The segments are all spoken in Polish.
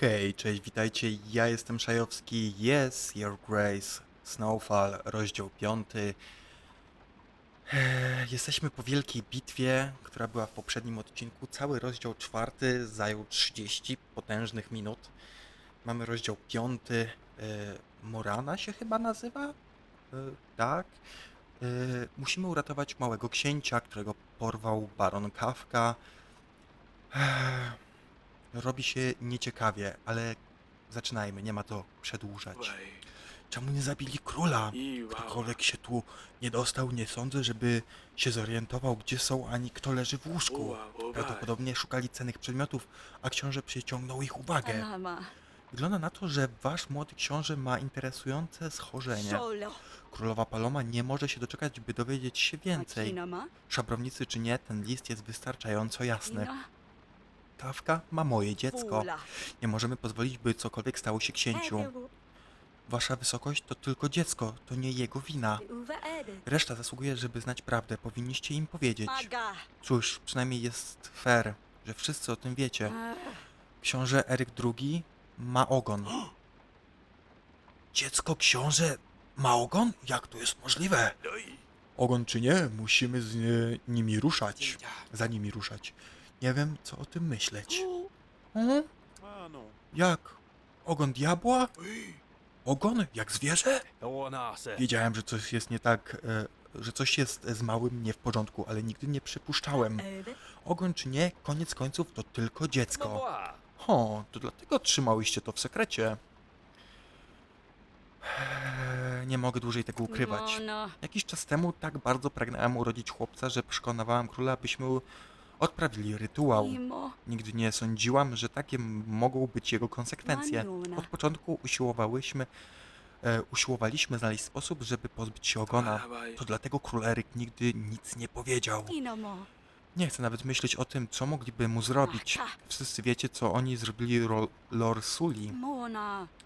Hej, cześć, witajcie, ja jestem Szajowski, yes, your grace, Snowfall, rozdział 5. Jesteśmy po wielkiej bitwie, która była w poprzednim odcinku. Cały rozdział czwarty zajął 30 potężnych minut. Mamy rozdział 5. Morana się chyba nazywa? E, tak. Musimy uratować małego księcia, którego porwał baron Kafka. Robi się nieciekawie, ale zaczynajmy, nie ma to przedłużać. Czemu nie zabili króla? Ktokolwiek się tu nie dostał, nie sądzę, żeby się zorientował, gdzie są, ani kto leży w łóżku. Prawdopodobnie szukali cennych przedmiotów, a książę przyciągnął ich uwagę. Wygląda na to, że wasz młody książę ma interesujące schorzenie. Królowa Paloma nie może się doczekać, by dowiedzieć się więcej. Szabrownicy czy nie, ten list jest wystarczająco jasny. Ina. Kawka ma moje dziecko. Nie możemy pozwolić, by cokolwiek stało się księciu. Wasza wysokość to tylko dziecko, to nie jego wina. Reszta zasługuje, żeby znać prawdę. Powinniście im powiedzieć. Cóż, przynajmniej jest fair, że wszyscy o tym wiecie. Książę Eryk II ma ogon. Dziecko książę ma ogon? Jak to jest możliwe? Ogon czy nie, musimy z nie, nimi ruszać. Za nimi ruszać. Nie wiem, co o tym myśleć. Hmm? Jak? Ogon diabła? Ogon? Jak zwierzę? Wiedziałem, że coś jest nie tak, e, że coś jest z małym nie w porządku, ale nigdy nie przypuszczałem. Ogon czy nie, koniec końców to tylko No dziecko. Ho, to dlatego trzymałyście to w sekrecie. Eee, Nie mogę dłużej tego ukrywać. Mono. Jakiś czas temu tak bardzo pragnąłem urodzić chłopca, że przekonywałem króla, abyśmy odprawili rytuał. Nigdy nie sądziłam, że takie mogą być jego konsekwencje. Maniuna. Od początku usiłowałyśmy, e, usiłowaliśmy znaleźć sposób, żeby pozbyć się ogona. To dlatego król Eryk nigdy nic nie powiedział. Inamo. Nie chcę nawet myśleć o tym, co mogliby mu zrobić. Wszyscy wiecie, co oni zrobili Ro- Lorsuli.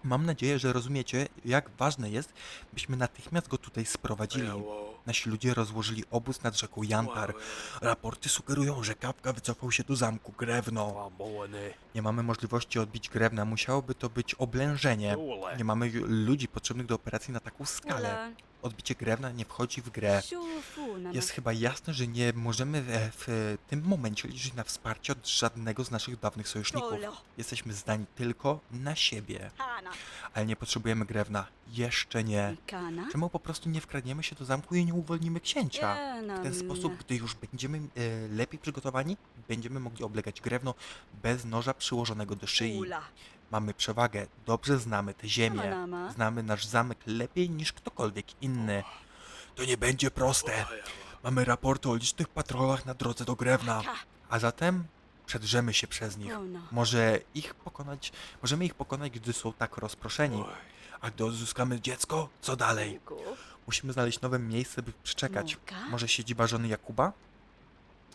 Mam nadzieję, że rozumiecie, jak ważne jest, byśmy natychmiast go tutaj sprowadzili. Nasi ludzie rozłożyli obóz nad rzeką Jantar. Raporty sugerują, że Kapka wycofał się do zamku Grewno. Nie mamy możliwości odbić Grewna, musiałoby to być oblężenie. Nie mamy ju- ludzi potrzebnych do operacji na taką skalę. Odbicie Grewna nie wchodzi w grę. Shufu nama. Jest chyba jasne, że nie możemy w tym momencie liczyć na wsparcie od żadnego z naszych dawnych sojuszników. Jesteśmy zdani tylko na siebie. Ale nie potrzebujemy Grewna. Jeszcze nie. Czemu po prostu nie wkradniemy się do zamku i nie uwolnimy księcia? W ten Jana. sposób, gdy już będziemy e, lepiej przygotowani, będziemy mogli oblegać Grewno bez noża przyłożonego do szyi. Mamy przewagę, dobrze znamy tę ziemię. Znamy nasz zamek lepiej niż ktokolwiek inny. To nie będzie proste. Mamy raporty o licznych patrolach na drodze do Grewna. A zatem przedrzemy się przez nich. Ono. Może ich pokonać, możemy ich pokonać, gdy są tak rozproszeni. A gdy odzyskamy dziecko, co dalej? Musimy znaleźć nowe miejsce, by przeczekać. Może siedziba żony Jakuba?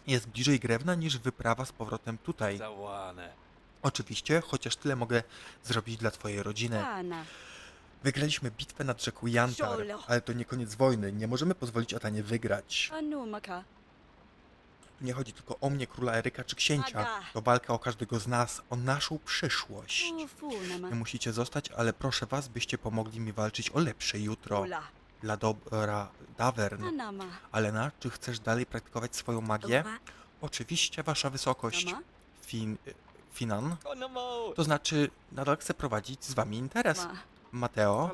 Jest bliżej Grewna niż wyprawa z powrotem tutaj. Oczywiście, chociaż tyle mogę zrobić dla twojej rodziny. Wygraliśmy bitwę nad rzeką Jantar, ale to nie koniec wojny. Nie możemy pozwolić Atanie wygrać. Anumaka. Tu nie chodzi tylko o mnie, króla Eryka czy księcia. Aga. To walka o każdego z nas, o naszą przyszłość. Nie musicie zostać, ale proszę was, byście pomogli mi walczyć o lepsze jutro. Ula. Dla dobra Davern. Anama. Alena, czy chcesz dalej praktykować swoją magię? Oczywiście, wasza wysokość. Fin... Finan? To znaczy, nadal chcę prowadzić z wami interes. Ma. Mateo,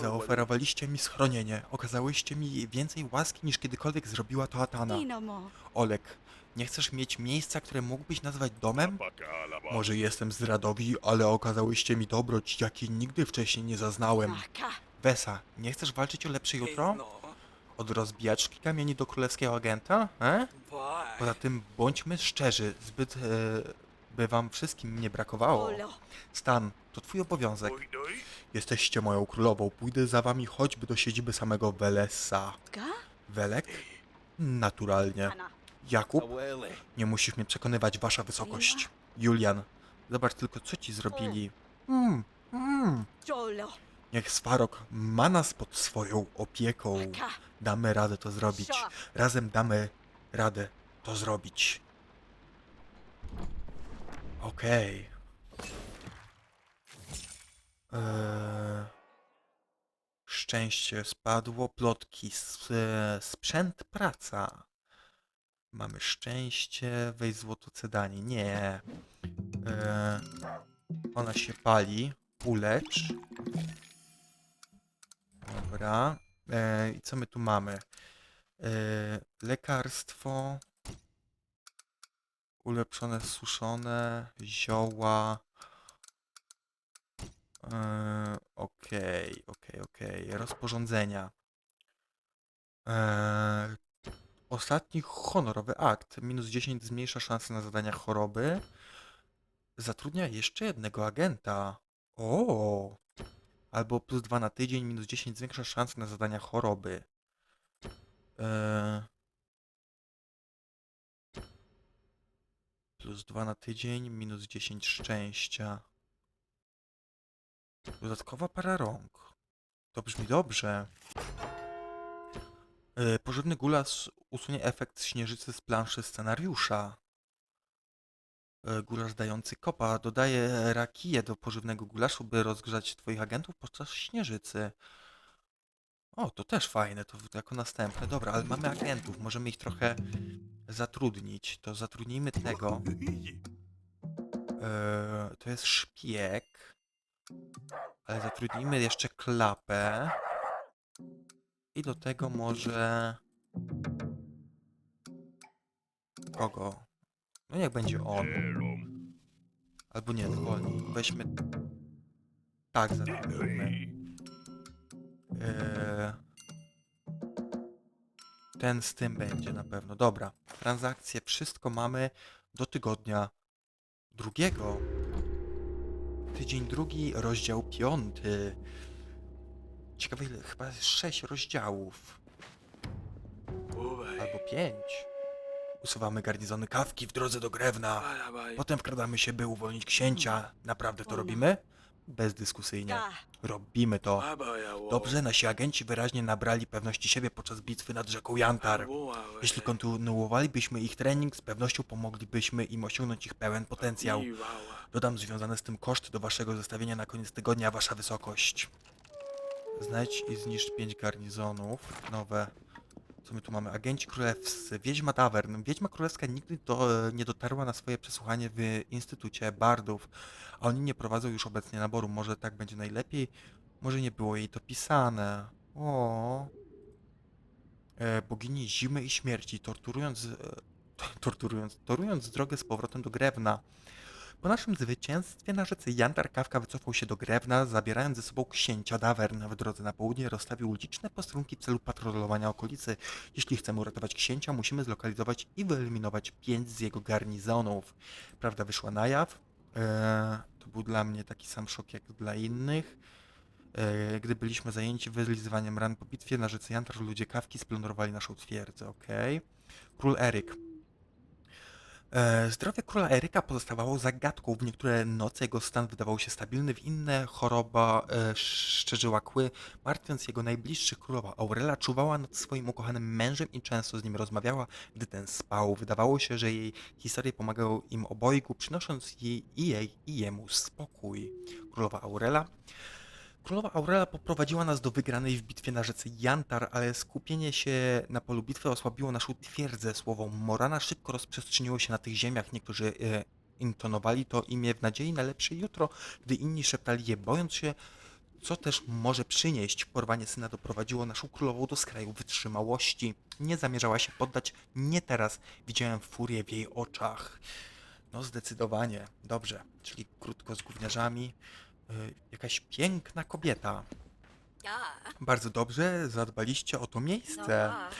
zaoferowaliście mi schronienie. Okazałyście mi więcej łaski niż kiedykolwiek zrobiła to Atana. Olek, nie chcesz mieć miejsca, które mógłbyś nazwać domem? Może jestem zdradowi, ale okazałyście mi dobroć, jakiej nigdy wcześniej nie zaznałem. Wesa, nie chcesz walczyć o lepsze jutro? Od rozbijaczki kamieni do królewskiego agenta? E? Poza tym bądźmy szczerzy, zbyt e, by wam wszystkim nie brakowało. Stan, to twój obowiązek. Jesteście moją królową, pójdę za wami choćby do siedziby samego Welesa. Welek? Naturalnie. Jakub? Nie musisz mnie przekonywać, wasza wysokość. Julian, zobacz tylko, co ci zrobili. Mm, mm. Niech Swarok ma nas pod swoją opieką. Damy radę to zrobić. Razem damy radę to zrobić. Okej. Eee, szczęście spadło, plotki, s- e, sprzęt, praca. Mamy szczęście, weź złotocedanie. Nie. Eee, ona się pali. Ulecz. Dobra. Eee, I co my tu mamy? Eee, lekarstwo. Ulepszone, suszone, zioła. Eee, Okej, okej, okej. Rozporządzenia. Eee, ostatni honorowy akt. Minus 10 zmniejsza szanse na zadania choroby. Zatrudnia jeszcze jednego agenta. O! Albo plus 2 na tydzień, minus 10 zwiększa szanse na zadania choroby. Eee, plus 2 na tydzień, minus 10 szczęścia. Dodatkowa para rąk. To brzmi dobrze. Yy, Pożywny gulas usunie efekt śnieżycy z planszy scenariusza. Yy, Gulasz dający kopa dodaje rakiję do pożywnego gulaszu, by rozgrzać twoich agentów podczas śnieżycy. O, to też fajne, to jako następne. Dobra, ale mamy agentów, możemy ich trochę zatrudnić. To zatrudnijmy tego. Yy, to jest szpieg. Ale zatrudnijmy jeszcze klapę. I do tego może... Kogo? No niech będzie on. Albo nie, wolniej. Weźmy... Tak, zatrudnijmy. Eee... Ten z tym będzie na pewno. Dobra. Transakcje, wszystko mamy do tygodnia drugiego. Tydzień drugi, rozdział piąty. Ciekawe ile, chyba sześć rozdziałów. Albo pięć. Usuwamy garnizony kawki w drodze do Grewna. Potem wkradamy się, by uwolnić księcia. Naprawdę to robimy? Bezdyskusyjnie. Ga. Robimy to. Dobrze, nasi agenci wyraźnie nabrali pewności siebie podczas bitwy nad rzeką Jantar. Jeśli kontynuowalibyśmy ich trening, z pewnością pomoglibyśmy im osiągnąć ich pełen potencjał. Dodam związane z tym koszty do waszego zestawienia na koniec tygodnia, wasza wysokość. Znajdź i zniszcz pięć garnizonów. Nowe. Co my tu mamy? Agenci królewscy. Wiedźma Tavern. Wiedźma królewska nigdy do, nie dotarła na swoje przesłuchanie w Instytucie Bardów, a oni nie prowadzą już obecnie naboru. Może tak będzie najlepiej? Może nie było jej to pisane. O. E, bogini zimy i śmierci, torturując, e, torturując, torując drogę z powrotem do Grewna. Po naszym zwycięstwie na rzece Jantar Kawka wycofał się do Grewna, zabierając ze sobą księcia Davern. W drodze na południe rozstawił liczne posterunki w celu patrolowania okolicy. Jeśli chcemy uratować księcia, musimy zlokalizować i wyeliminować pięć z jego garnizonów. Prawda wyszła na jaw. Eee, to był dla mnie taki sam szok jak dla innych. Eee, gdy byliśmy zajęci wylizywaniem ran po bitwie na rzece Jantar, ludzie Kawki splądrowali naszą twierdzę, okej. Król Eryk. E, Zdrowie króla Eryka pozostawało zagadką. W niektóre noce jego stan wydawał się stabilny, w inne choroba e, szczerzyła kły. Martwiąc jego najbliższych, królowa Aurela czuwała nad swoim ukochanym mężem i często z nim rozmawiała, gdy ten spał. Wydawało się, że jej historie pomagają im obojgu, przynosząc jej i jej i jemu spokój. Królowa Aurela Królowa Aurela poprowadziła nas do wygranej w bitwie na rzece Jantar, ale skupienie się na polu bitwy osłabiło naszą twierdzę. Słowo Morana szybko rozprzestrzeniło się na tych ziemiach. Niektórzy e, intonowali to imię w nadziei na lepsze jutro, gdy inni szeptali je, bojąc się, co też może przynieść. Porwanie syna doprowadziło naszą królową do skraju wytrzymałości. Nie zamierzała się poddać, nie teraz. Widziałem furię w jej oczach. No zdecydowanie. Dobrze, czyli krótko z gówniarzami. Y, jakaś piękna kobieta. Bardzo dobrze zadbaliście o to No miejsce. ga.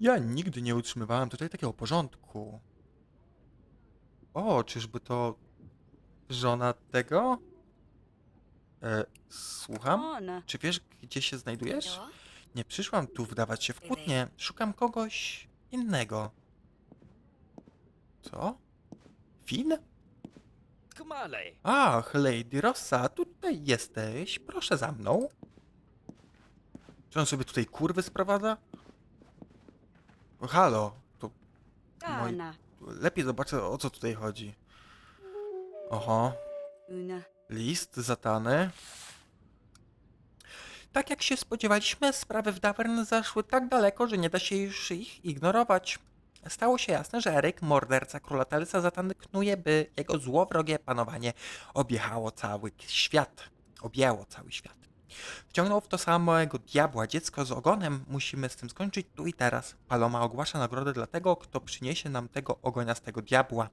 Ja nigdy nie utrzymywałem tutaj takiego porządku. O, czyżby to żona tego? E, słucham? Czy wiesz, gdzie się znajdujesz? Jo. Nie przyszłam tu wdawać się w kłótnię. Szukam kogoś innego. Co? Finn? Kmale. Ach, Lady Rossa, tutaj jesteś. Proszę za mną. Czy on sobie tutaj kurwy sprowadza? O, halo, to Gana. lepiej zobaczę o co tutaj chodzi. Oho, Una. list zatany. Tak jak się spodziewaliśmy, sprawy w Davern zaszły tak daleko, że nie da się już ich ignorować. Stało się jasne, że Eryk, morderca króla Talisa, zatan knuje, by jego złowrogie panowanie objechało cały świat. Objęło cały świat. Wciągnął w to samego diabła dziecko z ogonem. Musimy z tym skończyć tu i teraz. Paloma ogłasza nagrodę dla tego, kto przyniesie nam tego ogoniastego diabła.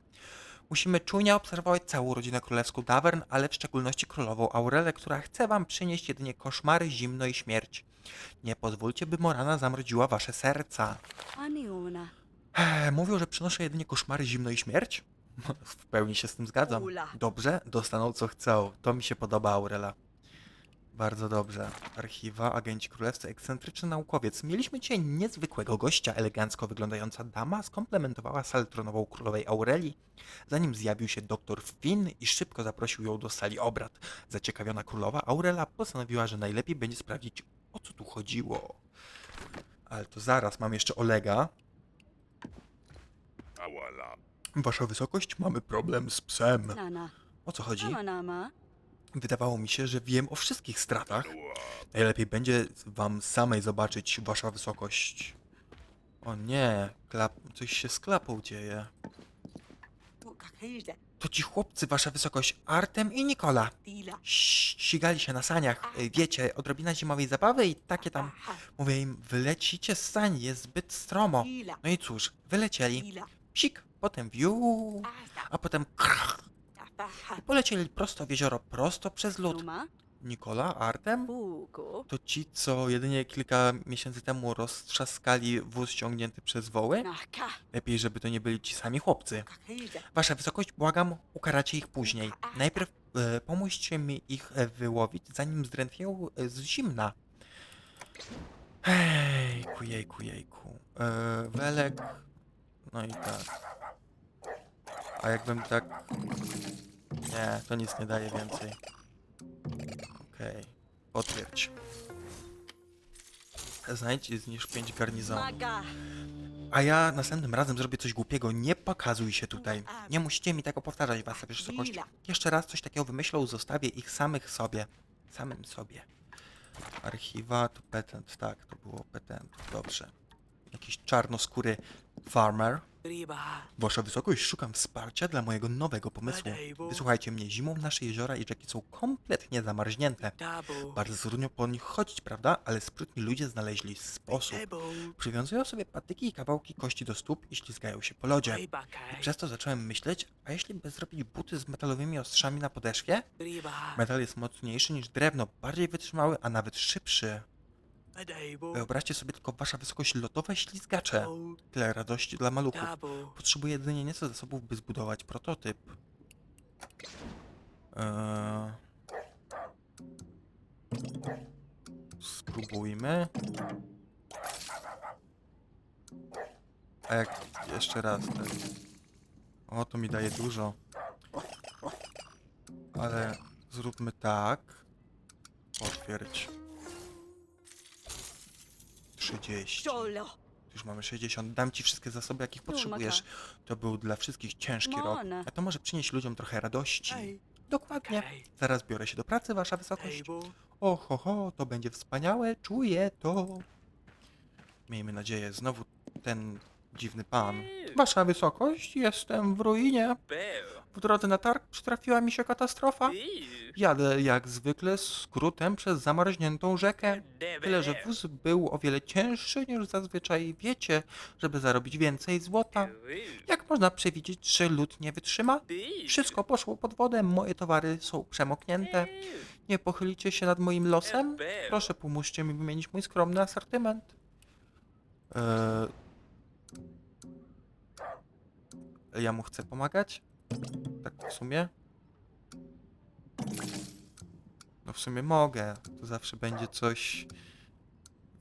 Musimy czujnie obserwować całą rodzinę królewską Davern, ale w szczególności królową Aurelę, która chce wam przynieść jedynie koszmary, zimno i śmierć. Nie pozwólcie, by Morana zamroziła wasze serca. Aniuna. Eee, mówią, że przynoszę jedynie koszmary, zimno i śmierć? W pełni się z tym zgadzam. Ula. Dobrze, dostaną co chcą. To mi się podoba, Aurela. Bardzo dobrze. Archiwa, agenci królewscy, ekscentryczny naukowiec. Mieliśmy dzisiaj niezwykłego gościa. Elegancko wyglądająca dama skomplementowała salę tronową królowej Aurelii, zanim zjawił się doktor Finn i szybko zaprosił ją do sali obrad. Zaciekawiona królowa Aurela postanowiła, że najlepiej będzie sprawdzić, o co tu chodziło. Ale to zaraz, mam jeszcze Olega. Wasza wysokość, mamy problem z psem. Nana. O co chodzi? Nama nama. Wydawało mi się, że wiem o wszystkich stratach. Najlepiej będzie wam samej zobaczyć, wasza wysokość. O nie, klap... coś się z klapą dzieje. To ci chłopcy, wasza wysokość, Artem i Nikola. Ścigali się na saniach, wiecie, odrobina zimowej zabawy i takie tam. Mówię im, wylecicie z sań, jest zbyt stromo. No i cóż, wylecieli. Psik, potem wiu, a potem krach. I polecieli prosto w jezioro, prosto przez lód. Nikola, Artem? To ci, co jedynie kilka miesięcy temu roztrzaskali wóz ciągnięty przez woły? Lepiej, żeby to nie byli ci sami chłopcy. Wasza wysokość, błagam, ukaracie ich później. Najpierw e, pomóżcie mi ich e, wyłowić, zanim zdrętwieją e, z zimna. Hejku, jejku, jejku. E, welek. No i tak. A jakbym tak... Nie, to nic nie daje więcej. Okej. Potwierdź. Znajdź i zniszcz pięć garnizonów. Maga. A ja następnym razem zrobię coś głupiego. Nie pokazuj się tutaj. Nie musicie mi tego powtarzać, wasza wysokość. Jeszcze raz coś takiego wymyślą, zostawię ich samych sobie. Samym sobie. Archiwa to petent, tak, to było petent. Dobrze. Jakiś czarnoskóry farmer. Wasza wysokość, szukam wsparcia dla mojego nowego pomysłu. Wysłuchajcie mnie, zimą nasze jeziora i rzeki są kompletnie zamarznięte. Bardzo trudno po nich chodzić, prawda? Ale sprytni ludzie znaleźli sposób. Przywiązują sobie patyki i kawałki kości do stóp i ślizgają się po lodzie. I przez to zacząłem myśleć, a jeśli by zrobić buty z metalowymi ostrzami na podeszwie? Metal jest mocniejszy niż drewno, bardziej wytrzymały, a nawet szybszy. Wyobraźcie sobie tylko wasza wysokość lotowe ślizgacze. Tyle radości dla maluchów. Potrzebuję jedynie nieco zasobów, by zbudować prototyp. Eee... Spróbujmy. A jak jeszcze raz tak. O, to mi daje dużo. Ale zróbmy tak. Potwierdź. 30. Solo. Już mamy 60. Dam ci wszystkie zasoby, jakich potrzebujesz. To był dla wszystkich ciężki rok. Mona. A to może przynieść ludziom trochę radości. Dokładnie. Zaraz biorę się do pracy, wasza wysokość. O, ho, ho, to będzie wspaniałe, czuję to. Miejmy nadzieję, znowu ten dziwny pan. Wasza wysokość, jestem w ruinie. W drodze na targ przytrafiła mi się katastrofa. Jadę jak zwykle skrótem przez zamarzniętą rzekę. Tyle, że wóz był o wiele cięższy niż zazwyczaj wiecie, żeby zarobić więcej złota. Jak można przewidzieć, że lód nie wytrzyma? Wszystko poszło pod wodę, moje towary są przemoknięte. Nie pochylicie się nad moim losem? Proszę, pomóżcie mi wymienić mój skromny asortyment. Eee... Ja mu chcę pomagać? Tak w sumie? No w sumie mogę. To zawsze będzie coś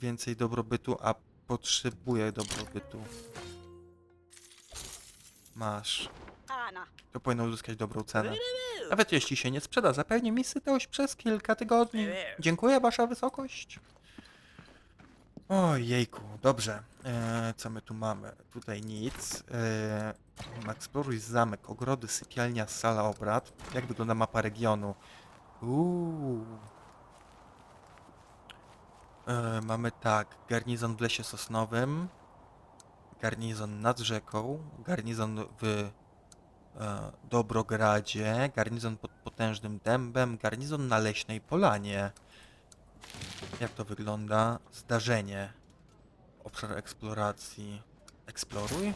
więcej dobrobytu, a potrzebuję dobrobytu. Masz. To powinno uzyskać dobrą cenę. Nawet jeśli się nie sprzeda, zapewni mi sytość przez kilka tygodni. Dziękuję, wasza wysokość. Ojejku, dobrze. E, co my tu mamy? Tutaj nic. E, eksploruj zamek, ogrody, sypialnia, sala obrad. Jak wygląda mapa regionu? Uuu. E, mamy tak, garnizon w lesie sosnowym, garnizon nad rzeką, garnizon w e, Dobrogradzie, garnizon pod potężnym dębem, garnizon na leśnej polanie. Jak to wygląda? Zdarzenie. Obszar eksploracji. Eksploruj?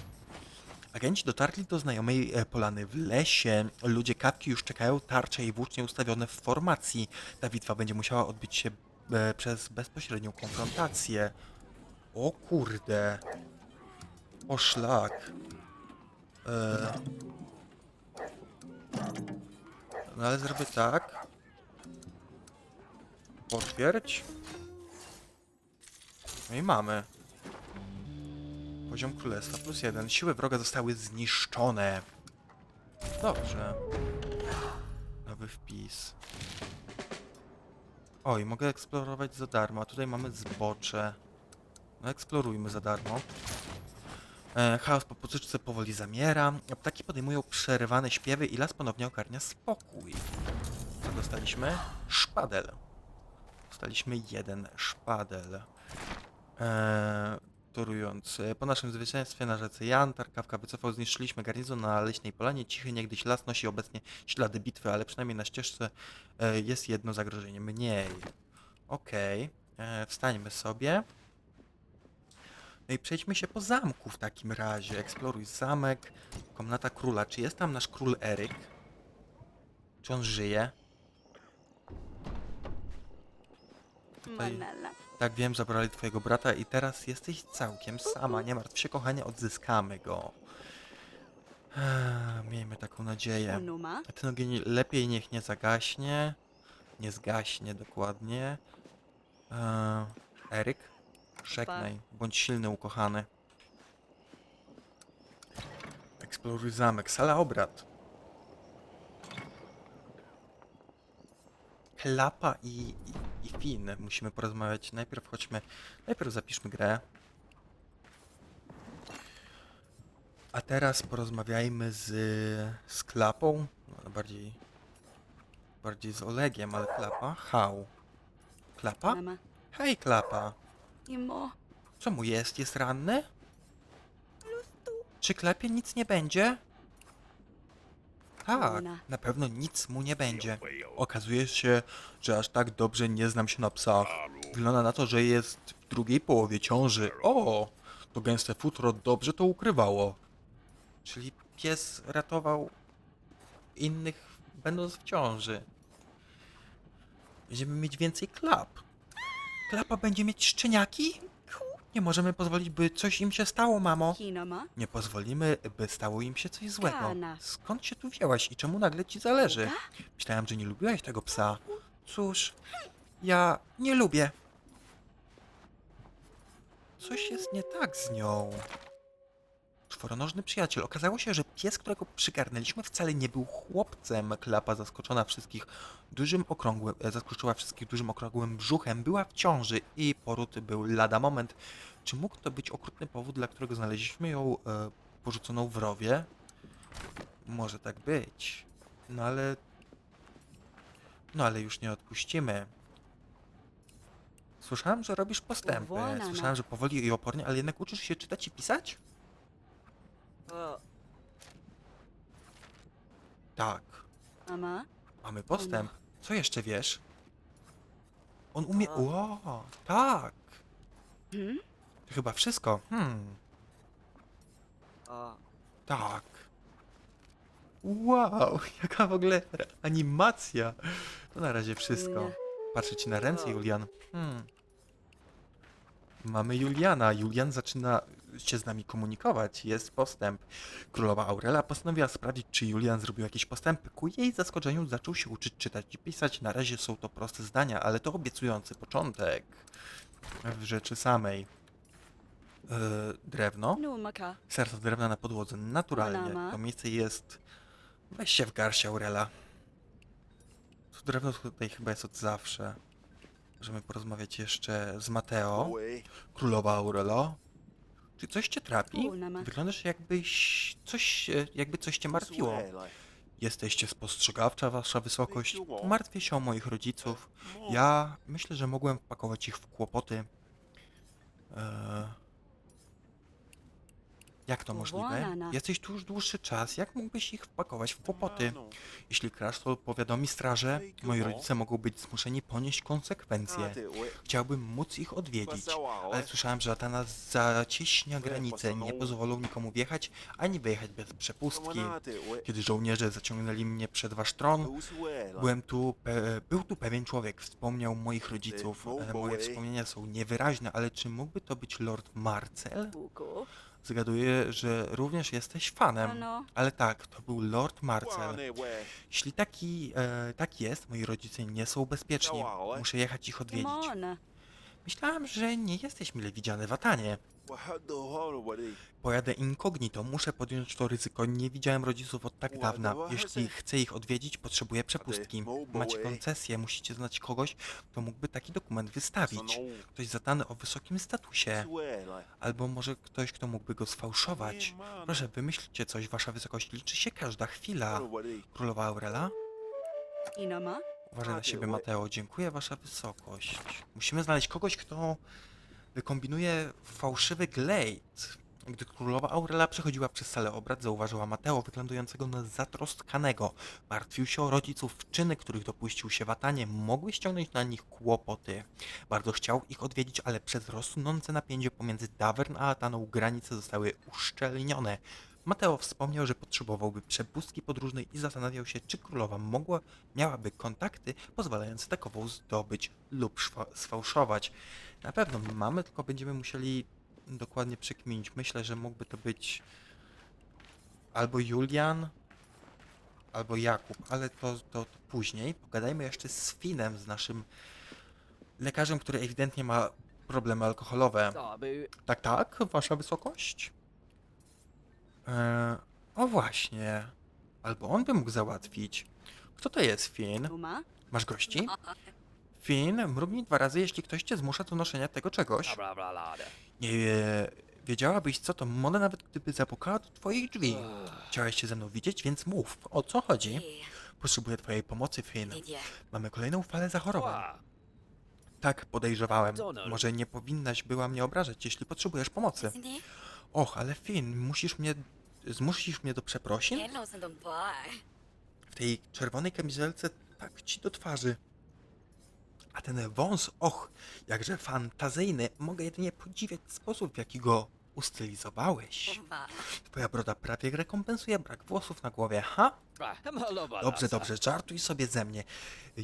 Agenci dotarli do znajomej e, polany w lesie. Ludzie kapki już czekają, tarcze i włócznie ustawione w formacji. Ta bitwa będzie musiała odbyć się e, przez bezpośrednią konfrontację. O kurde. O szlak. E... No ale zrobię tak. Potwierdź. No i mamy. Poziom królestwa plus jeden. Siły wroga zostały zniszczone. Dobrze. Nowy wpis. Oj, mogę eksplorować za darmo, a tutaj mamy zbocze. No eksplorujmy za darmo. E, chaos po potyczce powoli zamiera. Ptaki podejmują przerywane śpiewy i las ponownie ogarnia spokój. Co dostaliśmy? Szpadel. Dostaliśmy jeden szpadel. Eee, torując. Po naszym zwycięstwie na rzece Jantar, Kawka wycofał, zniszczyliśmy garnizon na leśnej polanie. Cichy niegdyś las nosi obecnie ślady bitwy, ale przynajmniej na ścieżce e, jest jedno zagrożenie mniej. Okej, e, wstańmy sobie. No i przejdźmy się po zamku w takim razie. Eksploruj zamek, komnata króla. Czy jest tam nasz król Eryk? Czy on żyje? Tutaj- Manala. Tak wiem, zabrali twojego brata i teraz jesteś całkiem sama. Nie martw się, kochanie, odzyskamy go. Miejmy taką nadzieję. Unuma. Ten ogień lepiej niech nie zagaśnie. Nie zgaśnie dokładnie. Eee, Eryk, żegnaj. Bądź silny, ukochany. Eksploruj zamek. Sala obrad. Klapa i, i, i Finn. Musimy porozmawiać. Najpierw chodźmy. Najpierw zapiszmy grę. A teraz porozmawiajmy z, z Klapą. No, bardziej. Bardziej z Olegiem, ale Klapa. Hał. Klapa? Mama. Hej, Klapa. Imo. Co mu jest? Jest ranny? Czy Klepie nic nie będzie? Tak, na pewno nic mu nie będzie. Okazuje się, że aż tak dobrze nie znam się na psach. Wygląda na to, że jest w drugiej połowie ciąży. O, to gęste futro dobrze to ukrywało. Czyli pies ratował innych, będąc w ciąży. Będziemy mieć więcej klap. Klapa będzie mieć szczeniaki? Nie możemy pozwolić, by coś im się stało, mamo. Nie pozwolimy, by stało im się coś złego. Skąd się tu wzięłaś i czemu nagle ci zależy? Uga? Myślałem, że nie lubiłaś tego psa. Cóż, ja nie lubię. Coś jest nie tak z nią. Czworonożny przyjaciel. Okazało się, że pies, którego przygarnęliśmy, wcale nie był chłopcem. Klapa, zaskoczona wszystkich dużym okrągłym, e, zaskoczyła wszystkich dużym okrągłym brzuchem, była w ciąży i poród był lada moment. Czy mógł to być okrutny powód, dla którego znaleźliśmy ją e, porzuconą w rowie? Może tak być. No ale... No ale już nie odpuścimy. Słyszałem, że robisz postępy. No. Słyszałem, że powoli i opornie, ale jednak uczysz się czytać i pisać? O, Tak. Mama. Mamy postęp. Co jeszcze wiesz? On umie... Ło, tak. Hmm? To chyba wszystko. Hmm, o, tak. Wow, jaka w ogóle animacja. To na razie wszystko. Nie. Patrzę ci na ręce, Julian. Hmm. Mamy Juliana. Julian zaczyna się z nami komunikować. Jest postęp. Królowa Aurela postanowiła sprawdzić, czy Julian zrobił jakieś postępy. Ku jej zaskoczeniu zaczął się uczyć czytać i pisać. Na razie są to proste zdania, ale to obiecujący początek. W rzeczy samej. Yy, drewno. Numaka. Serce drewna na podłodze. Naturalnie. To miejsce jest... Weź się w garść, Aurela. To drewno tutaj chyba jest od zawsze. Możemy porozmawiać jeszcze z Mateo. Królowa Aurelo. Czy coś cię trapi? Wyglądasz jakbyś... Coś... e, jakby coś cię martwiło. Jesteście spostrzegawcza, wasza wysokość. Martwię się o moich rodziców. Ja myślę, że mogłem wpakować ich w kłopoty. Eee... Jak to możliwe? Uwolana. Jesteś tu już dłuższy czas. Jak mógłbyś ich wpakować w kłopoty? Jeśli Krasztol powiadomi strażę, moi rodzice mogą być zmuszeni ponieść konsekwencje. Chciałbym móc ich odwiedzić, ale słyszałem, że Atana zacieśnia granice, nie pozwolą nikomu wjechać ani wyjechać bez przepustki. Kiedy żołnierze zaciągnęli mnie przed wasz tron, byłem tu, pe- był tu pewien człowiek, wspomniał moich rodziców. E, Moje wspomnienia są niewyraźne, ale czy mógłby to być Lord Marcel? Zgaduję, że również jesteś fanem. Ano. Ale tak, to był Lord Marcel. Jeśli taki, e, tak jest, moi rodzice nie są bezpieczni. Muszę jechać ich odwiedzić. Timona. Myślałem, że nie jesteś mile widziany w Atanie. Pojadę incognito, muszę podjąć to ryzyko. Nie widziałem rodziców od tak dawna. Jeśli chcę ich odwiedzić, potrzebuję przepustki. Macie koncesję, musicie znać kogoś, kto mógłby taki dokument wystawić. Ktoś zatany o wysokim statusie. Albo może ktoś, kto mógłby go sfałszować. Proszę, wymyślcie coś, wasza wysokość. Liczy się każda chwila. Królowa Aurela? Uważaj na siebie, Mateo. Dziękuję, wasza wysokość. Musimy znaleźć kogoś, kto wykombinuje fałszywy glejt. Gdy królowa Aurela przechodziła przez salę obrad, zauważyła Mateo wyglądającego na zatroskanego. Martwił się o rodziców. Czyny, których dopuścił się w Atanie, mogły ściągnąć na nich kłopoty. Bardzo chciał ich odwiedzić, ale przez rosnące napięcie pomiędzy Davern a Ataną granice zostały uszczelnione. Mateo wspomniał, że potrzebowałby przepustki podróżnej i zastanawiał się, czy królowa mogła, miałaby kontakty pozwalające takową zdobyć lub sfałszować. Na pewno mamy, tylko będziemy musieli dokładnie przekminić. Myślę, że mógłby to być albo Julian, albo Jakub, ale to, to, to później. Pogadajmy jeszcze z Finem, z naszym lekarzem, który ewidentnie ma problemy alkoholowe. Tak, tak, wasza wysokość? Eee, o właśnie. Albo on by mógł załatwić. Kto to jest, Finn? Masz gości? Finn, mrugnij dwa razy, jeśli ktoś cię zmusza do noszenia tego czegoś. Nie e, wiedziałabyś, co to Mona, nawet gdyby zapukała do twoich drzwi. Chciałaś się ze mną widzieć, więc mów. O co chodzi? Potrzebuję twojej pomocy, Finn. Mamy kolejną falę zachorowań. Tak, podejrzewałem. Może nie powinnaś była mnie obrażać, jeśli potrzebujesz pomocy. Och, ale Finn, musisz mnie... Zmusisz mnie do przeprosin? W tej czerwonej kamizelce tak ci do twarzy. A ten wąs, och, jakże fantazyjny. Mogę jedynie podziwiać sposób, w jaki go ustylizowałeś. Twoja broda prawie rekompensuje brak włosów na głowie, ha? Dobrze, dobrze, żartuj sobie ze mnie.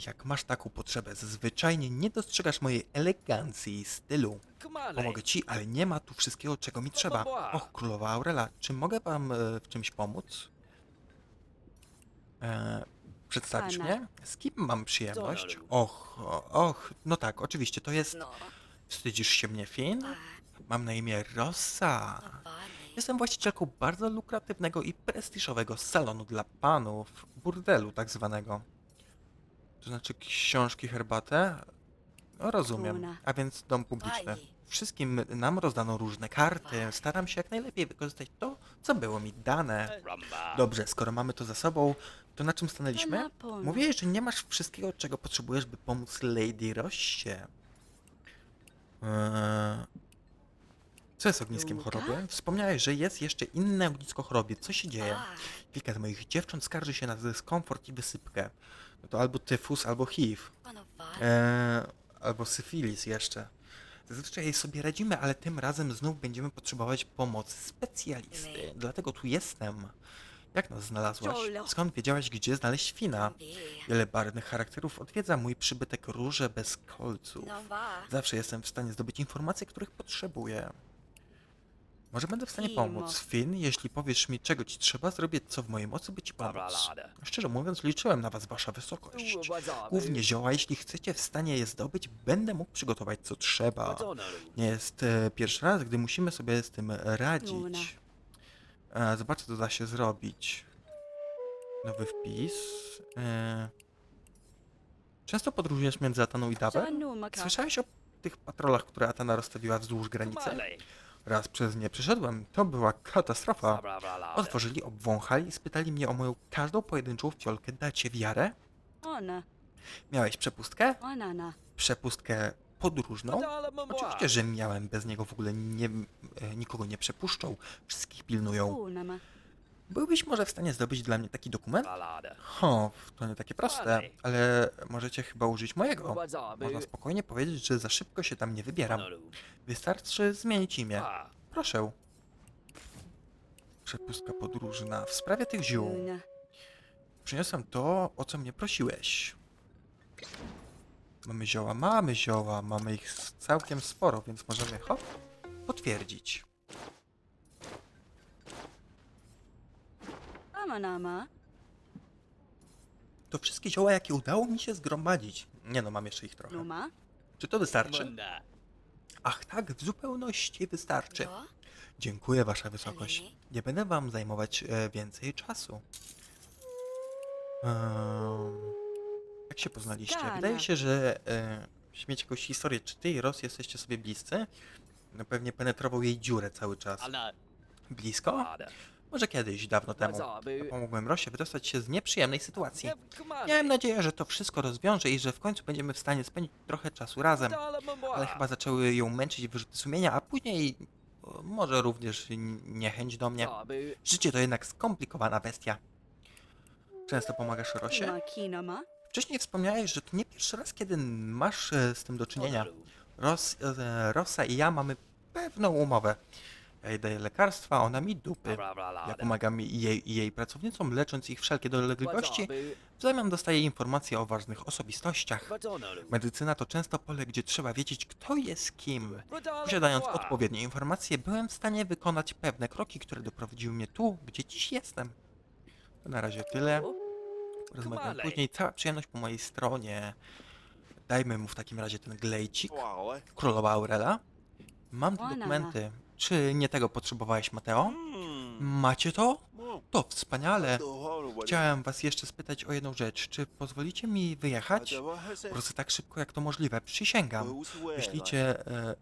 Jak masz taką potrzebę, zwyczajnie nie dostrzegasz mojej elegancji i stylu. Pomogę ci, ale nie ma tu wszystkiego, czego mi trzeba. Och, królowa Aurela, czy mogę wam e, w czymś pomóc? E, przedstawisz mnie? Z kim mam przyjemność? Och, o- och, no tak, oczywiście, to jest... Wstydzisz się mnie, Finn? Mam na imię Rosa. Jestem właścicielką bardzo lukratywnego i prestiżowego salonu dla panów, burdelu tak zwanego. To znaczy książki, herbatę? No, rozumiem. A więc dom publiczny. Wszystkim nam rozdano różne karty. Staram się jak najlepiej wykorzystać to, co było mi dane. Dobrze, skoro mamy to za sobą, to na czym stanęliśmy? Pewno. Mówiłeś, że nie masz wszystkiego, czego potrzebujesz, by pomóc Lady Rosie. Eee... Co jest ogniskiem choroby? Wspomniałeś, że jest jeszcze inne ognisko choroby. Co się dzieje? Kilka z moich dziewcząt skarży się na dyskomfort i wysypkę. No to albo tyfus, albo HIV. Eee, albo syfilis jeszcze. Zazwyczaj sobie radzimy, ale tym razem znów będziemy potrzebować pomocy specjalisty. Dlatego tu jestem. Jak nas znalazłaś? Skąd wiedziałaś, gdzie znaleźć Fina? Wiele barwnych charakterów odwiedza mój przybytek róże bez kolców. Zawsze jestem w stanie zdobyć informacje, których potrzebuję. Może będę w stanie pomóc. Finn, jeśli powiesz mi, czego ci trzeba, zrobię co w mojej mocy, by ci pomóc. Szczerze mówiąc, liczyłem na was, wasza wysokość. Głównie zioła, jeśli chcecie w stanie je zdobyć, będę mógł przygotować co trzeba. Nie jest e, pierwszy raz, gdy musimy sobie z tym radzić. E, zobaczę, co da się zrobić. Nowy wpis. E, często podróżujesz między Ataną i maka. Słyszałeś o tych patrolach, które Atana rozstawiła wzdłuż granicy? Raz przez nie przeszedłem, to była katastrofa. Otworzyli, obwąchali i spytali mnie o moją każdą pojedynczą fiolkę. Dacie wiarę? Miałeś przepustkę? Przepustkę podróżną? Oczywiście, że miałem. Bez niego w ogóle nie, e, nikogo nie przepuszczą. Wszystkich pilnują. Byłbyś może w stanie zdobyć dla mnie taki dokument? Ho, to nie takie proste, ale możecie chyba użyć mojego. Można spokojnie powiedzieć, że za szybko się tam nie wybieram. Wystarczy zmienić imię. Proszę. Przepustka podróżna. W sprawie tych ziół. Przyniosłem to, o co mnie prosiłeś. Mamy zioła, mamy zioła, mamy ich całkiem sporo, więc możemy hop, potwierdzić. Amanama. To wszystkie zioła, jakie udało mi się zgromadzić. Nie no, mam jeszcze ich trochę. Czy to wystarczy? Ach tak, w zupełności wystarczy. Dziękuję, Wasza Wysokość. Nie będę Wam zajmować e, więcej czasu. Ehm, jak się poznaliście? Skana. Wydaje się, że e, mieć jakąś historię. Czy Ty i Ros jesteście sobie bliscy? No pewnie penetrował jej dziurę cały czas. Blisko? Może kiedyś, dawno temu. Pomogłem Rosie wydostać się z nieprzyjemnej sytuacji. Miałem nadzieję, że to wszystko rozwiąże i że w końcu będziemy w stanie spędzić trochę czasu razem. Ale chyba zaczęły ją męczyć wyrzuty sumienia, a później o, może również niechęć do mnie. Życie to jednak skomplikowana bestia. Często pomagasz Rosie? Wcześniej wspomniałeś, że to nie pierwszy raz, kiedy masz e, z tym do czynienia. Ros, e, Rosa i ja mamy pewną umowę. Ja jej daję lekarstwa, ona mi dupy. Bla, bla, bla, Ja bla. pomagam i jej, i jej pracownicom, lecząc ich wszelkie dolegliwości. W zamian dostaję informacje o ważnych osobistościach. But. Medycyna to często pole, gdzie trzeba wiedzieć, kto jest kim. Posiadając odpowiednie informacje, byłem w stanie wykonać pewne kroki, które doprowadziły mnie tu, gdzie dziś jestem. To na razie tyle. Rozmawiam Kumalej. później. Cała przyjemność po mojej stronie. Dajmy mu w takim razie ten glejcik. Wow? Królowa Aurela. Mam te Ona. dokumenty. Czy nie tego potrzebowałeś, Mateo? Hmm. Macie to? To wspaniale. Chciałem was jeszcze spytać o jedną rzecz. Czy pozwolicie mi wyjechać? Po prostu tak szybko jak to możliwe. Przysięgam. Wyślijcie e,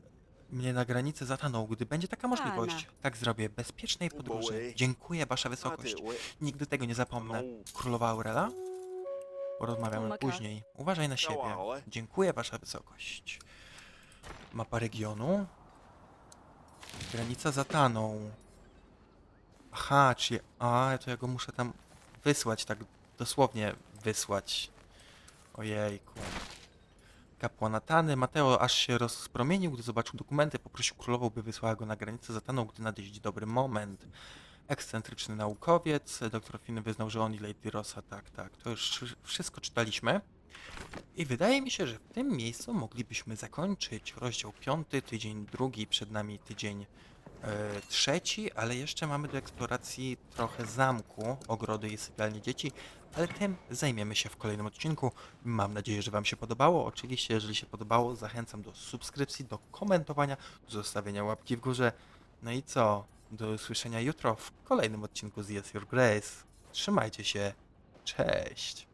mnie na granicę z Ataną, gdy będzie taka możliwość. Tak zrobię. Bezpiecznej podróży. Dziękuję, wasza wysokość. Nigdy tego nie zapomnę. Królowa Aurela? Porozmawiamy później. Uważaj na siebie. Dziękuję, wasza wysokość. Mapa regionu. Granica z Ataną. Aha, czyli... A, to ja go muszę tam wysłać, tak dosłownie wysłać. Ojejku. Kapłan Atany. Mateo aż się rozpromienił, gdy zobaczył dokumenty. Poprosił królową, by wysłała go na granicę z Ataną, gdy nadejdzie dobry moment. Ekscentryczny naukowiec. Doktor Finn wyznał, że on i Lady Rosa, tak, tak. To już wszy- wszystko czytaliśmy. I wydaje mi się, że w tym miejscu moglibyśmy zakończyć rozdział piąty, tydzień drugi, przed nami tydzień trzeci, ale jeszcze mamy do eksploracji trochę zamku, ogrody i sypialni dzieci, ale tym zajmiemy się w kolejnym odcinku. Mam nadzieję, że Wam się podobało. Oczywiście, jeżeli się podobało, zachęcam do subskrypcji, do komentowania, do zostawienia łapki w górze. No i co? Do usłyszenia jutro w kolejnym odcinku z Yes Your Grace. Trzymajcie się. Cześć.